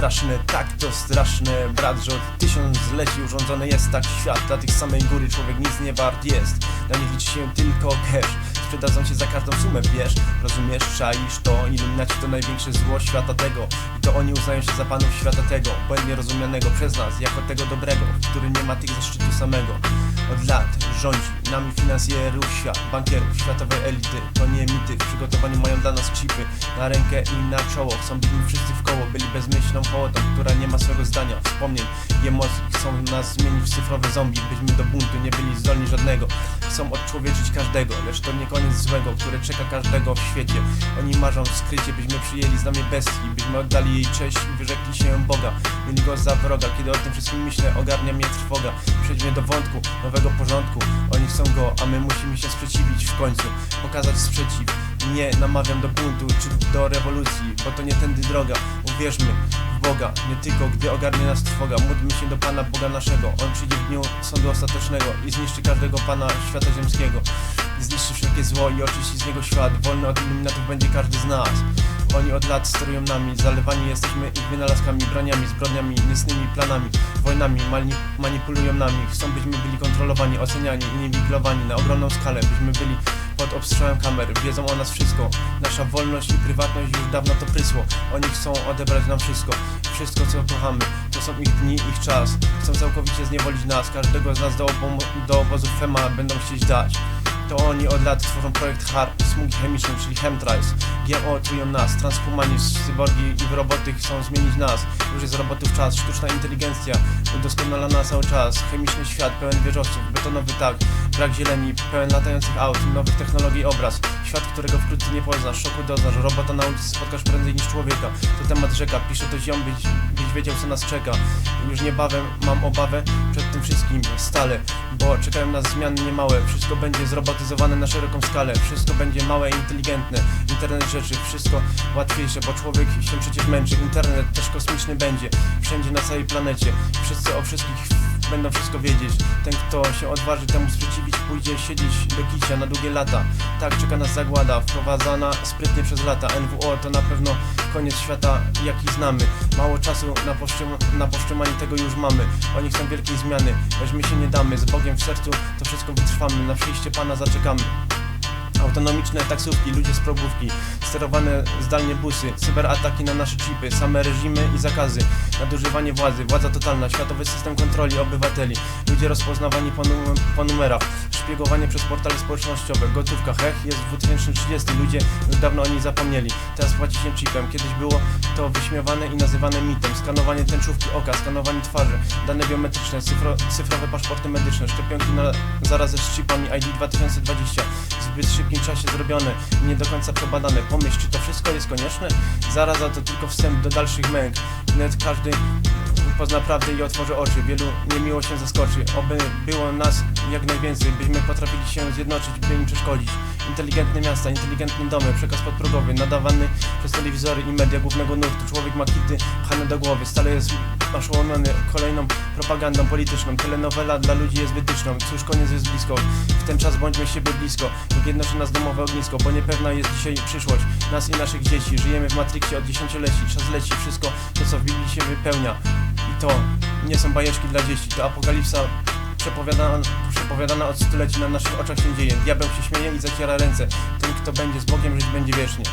straszne, tak to straszne Brat, że od tysiąc leci urządzony jest tak świat Dla tych samej góry człowiek nic nie wart jest. Dla nich liczy się tylko cash. Sprzedadzą się za każdą sumę, wiesz? Rozumiesz, czaisz to Iluminaci to największe zło świata tego. I to oni uznają się za panów świata tego. Błędnie rozumianego przez nas Jako tego dobrego, który nie ma tych zaszczytu samego. Od lat rządzi nami finansjerów świat Bankierów, światowej elity. To nie mity, w przygotowaniu mają dla nas chipy Na rękę i na czoło. Chcą być wszyscy w koło Byli bezmyślną hołotą, która nie ma swego zdania. Wspomnień emocji Chcą nas zmienić w cyfrowe zombie Byśmy do buntu nie byli zdolni żadnego. Chcą odczłowieczyć każdego Lecz to nie koniec złego, który czeka każdego w świecie. Oni marzą skrycie, byśmy przyjęli z nami bestii Byśmy oddali jej cześć i wyrzekli się Boga. Mieli go za wroga, kiedy o tym wszystkim myślę Ogarnia mnie trwoga. Przejdźmy do wątku, nowego porządku. Oni chcą go, a my musimy się sprzeciwić w końcu. Pokazać sprzeciw Nie namawiam do buntu czy do rewolucji Bo to nie tędy droga. Uwierzmy w Boga, nie tylko gdy ogarnie nas trwoga. Módlmy się do Pana Boga naszego. On przyjdzie w dniu sądu ostatecznego I zniszczy każdego Pana świata ziemskiego. Zniszczy wszelkie zło i oczyści z niego świat. Wolny od iluminatów będzie każdy z nas. Oni od lat sterują nami, zalewani jesteśmy ich wynalazkami, broniami, zbrodniami, niecnymi planami, wojnami, mani manipulują nami, chcą byśmy byli kontrolowani, oceniani i niewigilowani na ogromną skalę, byśmy byli pod obstrzałem kamer, wiedzą o nas wszystko, nasza wolność i prywatność już dawno to prysło, oni chcą odebrać nam wszystko, wszystko co kochamy, to są ich dni, ich czas, chcą całkowicie zniewolić nas, każdego z nas do, do obozu FEMA będą chcieć dać. To oni od lat tworzą projekt HARP, smugi chemiczne, czyli chemtrails. GMO trują nas, transhumani, cyborgi i w roboty chcą zmienić nas. Już jest robotów czas, sztuczna inteligencja udoskonalana cały czas. Chemiczny świat pełen wieżowców, betonowy tak, brak zieleni, pełen latających aut, nowych technologii obraz. Świat, którego wkrótce nie poznasz, szoku doznasz, robota na ulicy spotkasz prędzej niż człowieka. To temat rzeka, piszę to ziom, byś, byś wiedział co nas czeka. Już niebawem mam obawę przed tym wszystkim stale, bo czekają nas zmiany niemałe. Wszystko będzie zrobotyzowane na szeroką skalę, wszystko będzie małe inteligentne. Internet rzeczy, wszystko łatwiejsze, bo człowiek się przecież męczy. Internet też kosmiczny będzie, wszędzie na całej planecie. Wszyscy o wszystkich będą wszystko wiedzieć. Ten, kto się odważy temu sprzeciwić, pójdzie siedzieć do kicia na długie lata. Tak czeka nas zagłada, wprowadzana sprytnie przez lata. NWO to na pewno koniec świata, jaki znamy. Mało czasu na, powstrzym- na powstrzymanie tego już mamy. Oni chcą wielkiej zmiany, lecz my się nie damy. Z Bogiem w sercu to wszystko wytrwamy. Na przyjście Pana zaczekamy. Autonomiczne taksówki, ludzie z probówki, sterowane zdalnie busy, cyberataki na nasze chipy, same reżimy i zakazy, nadużywanie władzy, władza totalna, światowy system kontroli obywateli, ludzie rozpoznawani po, num po numerach, szpiegowanie przez portale społecznościowe, gotówka, hech, jest 2030, ludzie już dawno o niej zapomnieli, teraz płaci się chipem, kiedyś było to wyśmiewane i nazywane mitem, skanowanie tęczówki oka, skanowanie twarzy, dane biometryczne, cyfro cyfrowe paszporty medyczne, szczepionki na zarazę z chipami ID 2020, w zbyt szybkim czasie zrobione i nie do końca przebadane. Pomyśl, czy to wszystko jest konieczne? Zaraza to tylko wstęp do dalszych męk. Wnet każdy pozna prawdę i otworzy oczy. Wielu niemiło się zaskoczy. Oby było nas jak najwięcej, byśmy potrafili się zjednoczyć, by im przeszkodzić. Inteligentne miasta, inteligentne domy, przekaz podprogowy, nadawany przez telewizory i media głównego nurtu. Człowiek ma kity pchane do głowy, stale jest oszołomiony kolejną propagandą polityczną. Telenowela dla ludzi jest wytyczną. Cóż, koniec jest blisko. W ten czas bądźmy siebie blisko. Niech jednoczy nas domowe ognisko, bo niepewna jest dzisiaj przyszłość nas i naszych dzieci. Żyjemy w Matrixie od dziesięcioleci. Czas leci, wszystko to co w Biblii się wypełnia. I to nie są bajeczki dla dzieci, to apokalipsa przepowiadana, przepowiadana od stuleci na naszych oczach się dzieje. Diabeł się śmieje i zaciera ręce. Ten, kto będzie z Bogiem, żyć będzie wiecznie.